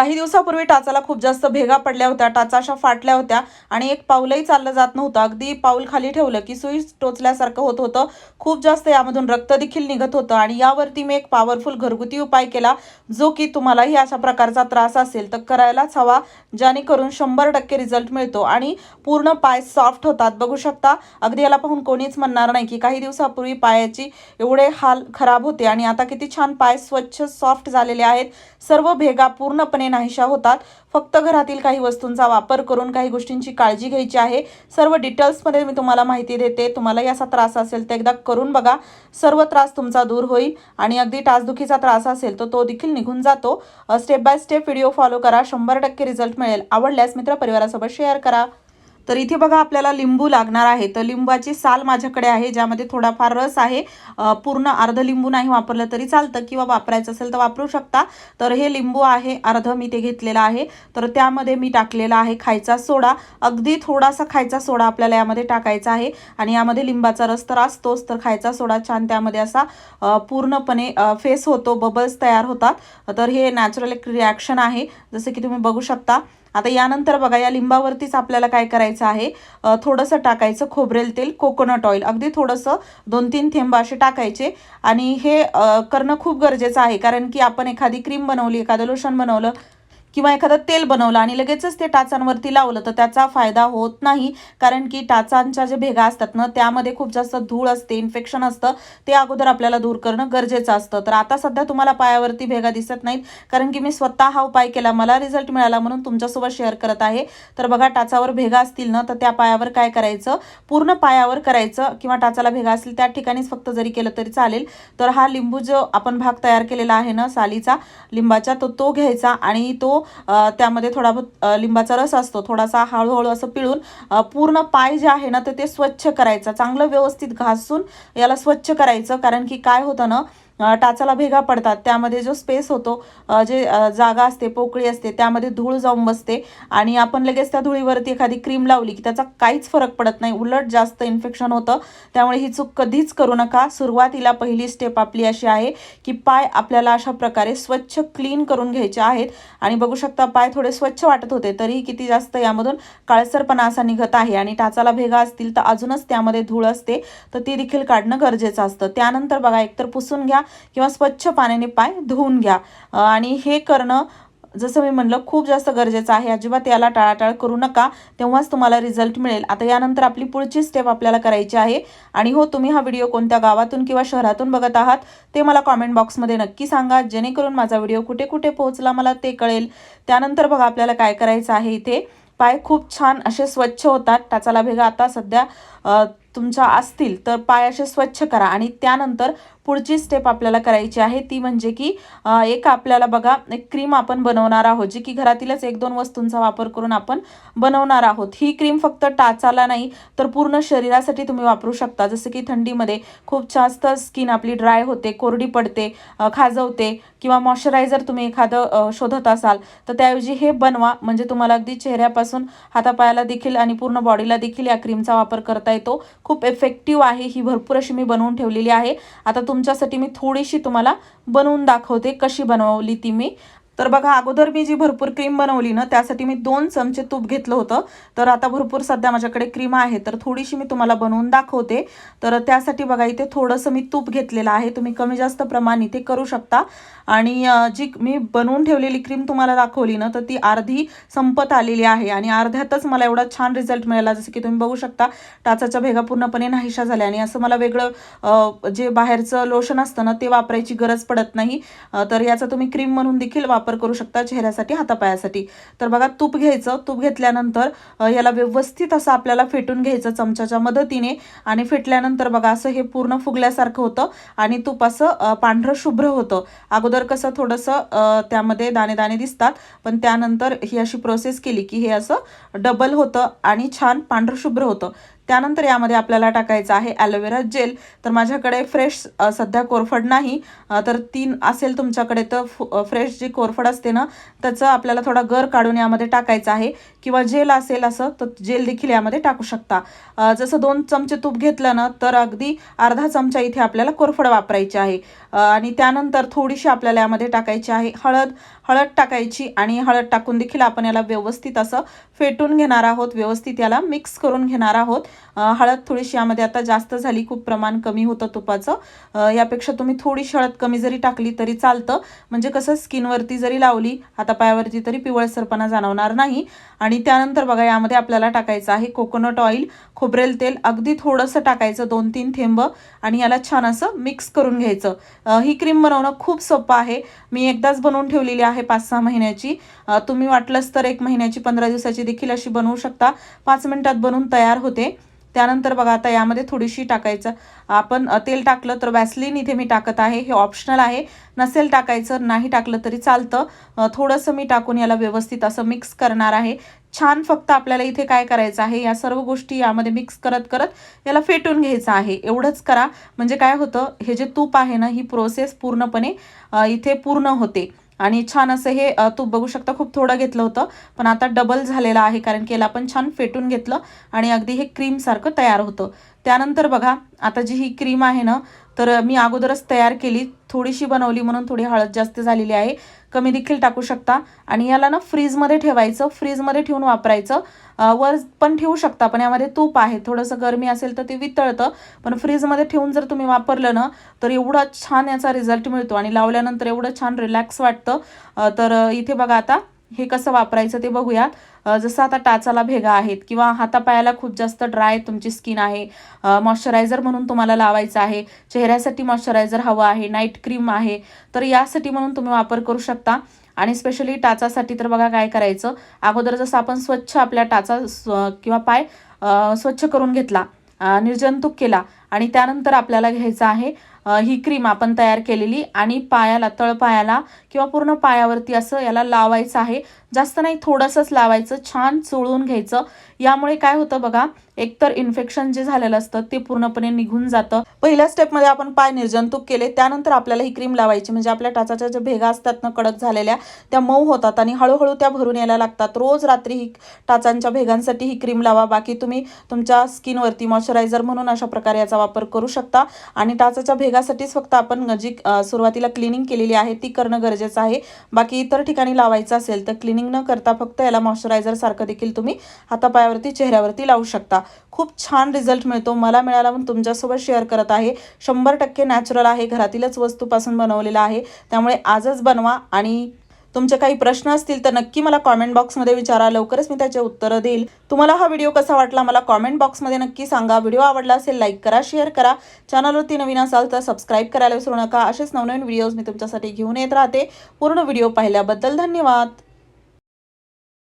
काही दिवसापूर्वी टाचाला खूप जास्त भेगा पडल्या होत्या टाचा अशा फाटल्या होत्या आणि एक पाऊलही चाललं जात नव्हतं. अगदी पाऊल खाली ठेवलं की सुई टोचल्यासारखं होत होतं. खूप जास्त यामधून रक्त देखील निघत होतं आणि यावरती मी एक पॉवरफुल घरगुती उपाय केला जो की तुम्हालाही अशा प्रकारचा त्रास असेल तर करायलाच हवा जेणेकरून शंभर टक्के रिझल्ट मिळतो आणि पूर्ण पाय सॉफ्ट होतात. बघू शकता अगदी याला पाहून कोणीच म्हणणार नाही की काही दिवसापूर्वी पायाची एवढे हाल खराब होते आणि आता किती छान पाय स्वच्छ सॉफ्ट झालेले आहेत. सर्व भेगा पूर्णपणे नाहीशा होतात. फक्त घरातील काही वस्तूंचा वापर करून काही गोष्टींची काळजी घ्यायची आहे. सर्व डिटेल्समध्ये मी तुम्हाला माहिती देते. तुम्हालाही असा त्रास असेल तर एकदा करून बघा. सर्व त्रास तुमचा दूर होईल आणि अगदी टाचदुखीचा त्रास असेल तर तो देखील निघून जातो. Step by step video follow करा. शंभर टक्के रिझल्ट मिळेल. आवडल्यास मित्र परिवारासोबत शेअर करा. तर इथे बघा आपल्याला लिंबू लागणार आहे. तर लिंबाची साल माझ्याकडे आहे ज्यामध्ये थोडाफार रस आहे. पूर्ण अर्ध लिंबू नाही वापरलं तरी चालतं किंवा वापरायचं असेल तर वापरू शकता. तर हे लिंबू आहे अर्ध मी ते घेतलेलं आहे. तर त्यामध्ये मी टाकलेला आहे खायचा सोडा. अगदी थोडासा खायचा सोडा आपल्याला यामध्ये टाकायचा आहे आणि यामध्ये लिंबाचा रस तर असतोच तर खायचा सोडा छान त्यामध्ये असा पूर्णपणे फेस होतो बबल्स तयार होतात. तर हे नॅचरल एक रिॲक्शन आहे. जसं की तुम्ही बघू शकता. आता यानंतर बघा या लिंबावरतीच आपल्याला काय करायचं आहे? थोडंसं टाकायचं खोबरेल तेल कोकोनट ऑइल. अगदी थोडंसं दोन तीन थेंब असे टाकायचे. आणि हे करणं खूप गरजेचं आहे. कारण की आपण एखादी क्रीम बनवली एखादं लोशन बनवलं किंवा एखादं तेल बनवलं आणि लगेचच ते टाचांवरती लावलं तर त्याचा फायदा होत नाही. कारण की टाचांच्या जे भेगा असतात ना त्यामध्ये खूप जास्त धूळ असते इन्फेक्शन असतं. ते अगोदर आपल्याला दूर करणं गरजेचं असतं. तर आता सध्या तुम्हाला पायावरती भेगा दिसत नाहीत. कारण की मी स्वतः हा उपाय केला. मला रिझल्ट मिळाला म्हणून तुमच्यासोबत शेअर करत आहे. तर बघा टाचावर भेगा असतील ना तर त्या पायावर काय करायचं? पूर्ण पायावर करायचं किंवा टाचाला भेगा असतील त्या ठिकाणीच फक्त जरी केलं तरी चालेल. तर हा लिंबू जो आपण भाग तयार केलेला आहे ना सालीचा लिंबाचा तो तो घ्यायचा आणि तो त्यामध्ये थोडा बहुत लिंबाचा रस असतो थोडासा हळूहळू असं पिळून पूर्ण पाय जे आहे ना तर ते स्वच्छ करायचं. चांगलं व्यवस्थित घासून याला स्वच्छ करायचं. कारण की काय होतं ना टाचाला भेगा पडतात. त्यामध्ये जो स्पेस होतो जे जागा असते पोकळी असते त्यामध्ये धूळ जाऊन बसते आणि आपण लगेच त्या धुळीवरती एखादी क्रीम लावली की त्याचा काहीच फरक पडत नाही. उलट जास्त इन्फेक्शन होतं. त्यामुळे ही चूक कधीच करू नका. सुरुवातीला पहिली स्टेप आपली अशी आहे की पाय आपल्याला अशा प्रकारे स्वच्छ क्लीन करून घ्यायचे आहेत. आणि बघू शकता पाय थोडे स्वच्छ वाटत होते तरीही किती जास्त यामधून काळसरपणा असा निघत आहे. आणि टाचाला भेगा असतील तर अजूनच त्यामध्ये धूळ असते तर ती देखील काढणं गरजेचं असतं. त्यानंतर बघा एकतर पुसून घ्या. किंवा स्वच्छ पाण्याने पाय धुवून घ्या. आणि हे करणं जसं मी म्हणलं खूप जास्त गरजेचं आहे. अजिबात याला टाळाटाळ करू नका. तेव्हाच तुम्हाला रिझल्ट मिळेल. आता यानंतर आपली पुढची स्टेप आपल्याला करायची आहे. आणि हो तुम्ही हा व्हिडिओ कोणत्या गावातून किंवा शहरातून बघत आहात ते मला कॉमेंट बॉक्समध्ये नक्की सांगा. जेणेकरून माझा व्हिडिओ कुठे कुठे पोहोचला मला ते कळेल. त्यानंतर बघा आपल्याला काय करायचं आहे इथे. पाय खूप छान असे स्वच्छ होतात. टाचाला भेगा आता सध्या तुमच्या असतील तर पाय असे स्वच्छ करा. आणि त्यानंतर पुढची स्टेप आपल्याला करायची आहे ती म्हणजे की एक आपल्याला बघा एक क्रीम आपण बनवणार आहोत जी की घरातीलच एक दोन वस्तूंचा वापर करून आपण बनवणार आहोत. ही क्रीम फक्त टाचाला नाही तर पूर्ण शरीरासाठी तुम्ही वापरू शकता. जसं की थंडीमध्ये खूप जास्त स्किन आपली ड्राय होते कोरडी पडते खाजवते किंवा मॉइश्चरायझर तुम्ही एखादं शोधत असाल तर त्याऐवजी हे बनवा. म्हणजे तुम्हाला अगदी चेहऱ्यापासून हातापायाला देखील आणि पूर्ण बॉडीला देखील या क्रीमचा वापर करता येतो. खूप इफेक्टिव्ह आहे ही भरपूर अशी मी बनवून ठेवलेली आहे. आता तुम तुमच्यासाठी मी थोडीशी तुम्हाला बनवून दाखवते कशी बनवली ती मी. तर बघा अगोदर मी जी भरपूर क्रीम बनवली ना त्यासाठी मी दोन चमचे तूप घेतलं होतं. तर आता भरपूर सध्या माझ्याकडे क्रीम आहे तर थोडीशी मी तुम्हाला बनवून दाखवते. तर त्यासाठी बघा इथे थोडंसं मी तूप घेतलेलं आहे. तुम्ही कमी जास्त प्रमाण इथे करू शकता. आणि जी मी बनवून ठेवलेली क्रीम तुम्हाला दाखवली ना तर ती अर्धी संपत आलेली आहे. आणि अर्ध्यातच मला एवढा छान रिझल्ट मिळाला जसं की तुम्ही बघू शकता टाचाच्या भेगा पूर्णपणे नाहीशा झाल्या. आणि असं मला वेगळं जे बाहेरचं लोशन असतं ना ते वापरायची गरज पडत नाही. तर याचा तुम्ही क्रीम म्हणून देखील वापर करू शकता चेहऱ्यासाठी हातापायासाठी. तर बघा तूप घ्यायचं. तूप घेतल्यानंतर याला व्यवस्थित असं आपल्याला फेटून घ्यायचं चमच्याच्या मदतीने. आणि फेटल्यानंतर बघा असं हे पूर्ण फुगल्यासारखं होतं. आणि तूप असं पांढरं शुभ्र होतं. अगोदर कसं थोडंसं त्यामध्ये दाणे दाणे दिसतात. पण त्यानंतर ही अशी प्रोसेस केली की हे असं डबल होतं आणि छान पांढरं शुभ्र होतं. त्यानंतर यामध्ये आपल्याला टाकायचं आहे ॲलोवेरा जेल तर माझ्याकडे फ्रेश सध्या कोरफड नाही. तर तीन असेल तुमच्याकडे तर फ्रेश जी कोरफड असते ना त्याचं आपल्याला थोडा गर काढून यामध्ये टाकायचं आहे. किंवा जेल असेल असं तर जेल देखील यामध्ये टाकू शकता. जसं दोन चमचे तूप घेतलं ना तर अगदी अर्धा चमचा इथे आपल्याला कोरफड वापरायची आहे. आणि त्यानंतर थोडीशी आपल्याला यामध्ये टाकायची आहे हळद. हळद टाकायची आणि हळद टाकून देखील आपण याला व्यवस्थित असं फेटून घेणार आहोत. व्यवस्थित याला मिक्स करून घेणार आहोत. हळद थोडीशी यामध्ये आता जास्त झाली खूप प्रमाण कमी होतं तुपाचं. यापेक्षा तुम्ही थोडीशी हळद कमी जरी टाकली तरी चालतं. म्हणजे कसं स्किनवरती जरी लावली हातापायावरती तरी पिवळसरपणा जाणवणार नाही. आणि त्यानंतर बघा यामध्ये आपल्याला टाकायचं आहे कोकोनट ऑइल खोबरेल तेल अगदी थोडंसं टाकायचं दोन तीन थेंब. आणि याला छान असं मिक्स करून घ्यायचं. ही क्रीम बनवणं खूप सोपं आहे. मी एकदाच बनवून ठेवलेली आहे पाच सहा महिन्याची. तुम्ही वाटलंच तर एक महिन्याची पंधरा दिवसाची देखील अशी बनवू शकता. पाच मिनिटात बनवून तयार होते. त्यानंतर बघा आता यामध्ये थोडीशी टाकायचं. आपण तेल टाकलं तर वॅसलिन इथे मी टाकत आहे. हे ऑप्शनल आहे. नसेल टाकायचं नाही टाकलं तरी चालतं. थोडंसं मी टाकून याला व्यवस्थित असं मिक्स करणार आहे. छान फक्त आपल्याला इथे काय करायचं आहे या सर्व गोष्टी यामध्ये मिक्स करत करत याला फेटून घ्यायचं आहे. एवढंच करा. म्हणजे काय होतं हे जे तूप आहे ना ही प्रोसेस पूर्णपणे इथे पूर्ण होते. आणि छान असं हे तू तूप बघू शकता खूप थोडं घेतलं होतं पण आता डबल झालेलं आहे कारण की याला आपण छान फेटून घेतलं आणि अगदी हे क्रीमसारखं तयार होतं. त्यानंतर बघा आता जी ही क्रीम आहे ना तर मी अगोदरच तयार केली थोडीशी बनवली म्हणून थोडी हळद जास्त झालेली आहे. कमी देखील टाकू शकता. आणि याला ना फ्रीजमध्ये ठेवायचं फ्रीजमध्ये ठेवून वापरायचं. वर पण ठेवू शकता पण यामध्ये तूप आहे. थोडंसं गरमी असेल तर ते वितळतं. पण फ्रीजमध्ये ठेवून जर तुम्ही वापरलं ना तर एवढा छान याचा रिझल्ट मिळतो. आणि लावल्यानंतर एवढं छान रिलॅक्स वाटतं. तर इथे बघा आता हे कसं वापरायचं ते बघूयात. जसं आता टाचाला भेगा आहेत किंवा हातापायाला खूप जास्त ड्राय तुमची स्किन आहे. मॉइश्चरायझर म्हणून तुम्हाला लावायचं आहे. चेहऱ्यासाठी मॉइश्चरायझर हवं आहे. नाईट क्रीम आहे. तर यासाठी म्हणून तुम्ही वापर करू शकता. आणि स्पेशली टाचासाठी तर बघा काय करायचं. अगोदर जसं आपण स्वच्छ आपल्या टाचा स्व- किंवा पाय स्वच्छ करून घेतला. निर्जंतुक केला. आणि त्यानंतर आपल्याला घ्यायचं आहे ही क्रीम आपण तयार केलेली आणि पायाला तळपायाला किंवा पूर्ण पायावरती असं याला लावायचं आहे. जास्त नाही थोडंसंच लावायचं छान चोळून घ्यायचं. यामुळे काय होतं बघा एकतर इन्फेक्शन जे झालेलं असतं ते पूर्णपणे निघून जातं. पहिल्या स्टेपमध्ये आपण पाय निर्जंतुक केले त्यानंतर आपल्याला ही क्रीम लावायची. म्हणजे आपल्या टाचाच्या ज्या भेगा असतात ना कडक झालेल्या त्या मऊ होतात आणि हळूहळू त्या भरून यायला लागतात. रोज रात्री ही टाचांच्या भेगांसाठी ही क्रीम लावा. बाकी तुम्ही तुमच्या स्किनवरती मॉइश्चरायझर म्हणून अशा प्रकारे याचा वापर करू शकता. आणि टाचाच्या भेगासाठीच फक्त आपण जी सुरुवातीला क्लिनिंग केलेली आहे ती करणं गरजेचं आहे. बाकी इतर ठिकाणी लावायचं असेल तर क्लिनिंग न करता फक्त याला मॉइश्चरायझर सारखं देखील तुम्ही हातापायावरती चेहऱ्यावरती लावू शकता. खूप छान रिझल्ट मिळतो. मला मिळाला म्हणून तुमच्यासोबत शेअर करत आहे. शंभर टक्के नॅचरल आहे. घरातीलच वस्तूपासून बनवलेला आहे. त्यामुळे आजच बनवा आणि तुमचे काही प्रश्न असतील तर नक्की मला कॉमेंट बॉक्समध्ये विचारा. लवकरच मी त्याचे उत्तरं देईल. तुम्हाला हा व्हिडिओ कसा वाटला मला कॉमेंट बॉक्समध्ये नक्की सांगा. व्हिडिओ आवडला असेल लाईक करा शेअर करा. चॅनलवरती नवीन असाल तर सबस्क्राईब करायला विसरू नका. असेच नवनवीन व्हिडिओज मी तुमच्यासाठी घेऊन येत राहते. पूर्ण व्हिडिओ पाहिल्याबद्दल धन्यवाद.